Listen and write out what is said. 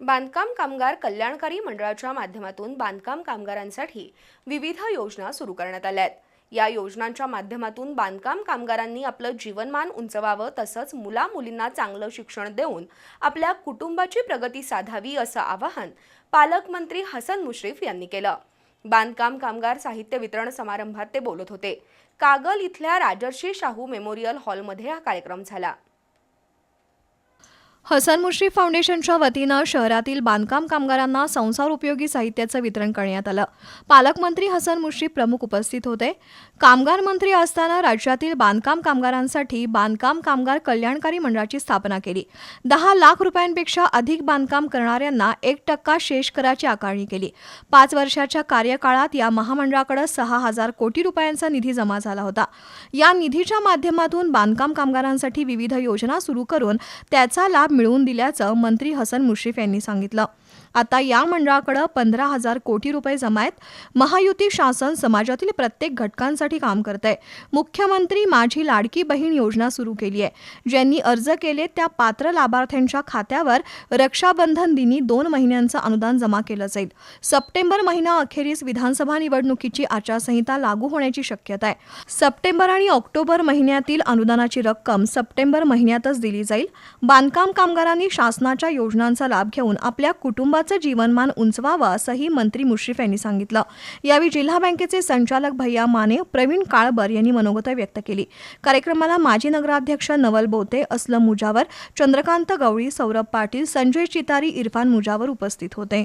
बांधकाम कामगार कल्याणकारी मंडळाच्या माध्यमातून बांधकाम कामगारांसाठी विविध योजना सुरू करण्यात आल्या आहेत. या योजनांच्या माध्यमातून बांधकाम कामगारांनी आपलं जीवनमान उंचवावं तसंच मुला मुलींना चांगलं शिक्षण देऊन आपल्या कुटुंबाची प्रगती साधावी असं आवाहन पालकमंत्री हसन मुश्रीफ यांनी केलं. बांधकाम कामगार साहित्य वितरण समारंभात ते बोलत होते. कागल इथल्या राजर्षी शाहू मेमोरियल हॉलमध्ये हा कार्यक्रम झाला. हसन मुश्रीफ फाउंडेशनच्या वतीनं शहरातील बांधकाम कामगारांना संसार उपयोगी साहित्याचं वितरण करण्यात आलं. पालकमंत्री हसन मुश्रीफ प्रमुख उपस्थित होते. कामगार मंत्री असताना राज्यातील बांधकाम कामगारांसाठी बांधकाम कामगार कल्याणकारी मंडळाची स्थापना केली. दहा लाख रुपयांपेक्षा अधिक बांधकाम करणाऱ्यांना एक टक्का शेष कराची आकारणी केली. पाच वर्षाच्या कार्यकाळात या महामंडळाकडे सहा हजार कोटी रुपयांचा निधी जमा झाला होता. या निधीच्या माध्यमातून बांधकाम कामगारांसाठी विविध योजना सुरू करून त्याचा लाभ मिळवून दिल्याचं मंत्री हसन मुश्रीफ यांनी सांगितलं. आता या मंडळाकडे पंधरा हजार कोटी रुपये जमा आहेत. महायुती शासन समाजातील प्रत्येक घटकांसाठी काम करत आहे मुख्यमंत्री माझी लाडकी बहीण योजना सुरू केली आहे ज्यांनी अर्ज केले त्या पात्र लाभार्थ्यांच्या खात्यावर रक्षाबंधन दिनी दोन महिन्यांचं अनुदान जमा केलं जाईल. सप्टेंबर महिना अखेरीस विधानसभा निवडणुकीची आचारसंहिता लागू होण्याची शक्यता आहे. सप्टेंबर आणि ऑक्टोबर महिन्यातील अनुदानाची रक्कम सप्टेंबर महिन्यातच दिली जाईल. बांधकाम कामगारांनी शासनाच्या योजनांचा लाभ घेऊन आपल्या कुटुंबाचं जीवनमान उंचवावं असंही मंत्री मुश्रीफ यांनी सांगितलं. यावेळी जिल्हा बँकेचे संचालक भैया माने प्रवीण काळबर यांनी मनोगत व्यक्त केली. कार्यक्रमाला माजी नगराध्यक्ष नवल बोते असलम मुजावर चंद्रकांत गवळी सौरभ पाटील संजय चितारी इरफान मुजावर उपस्थित होते.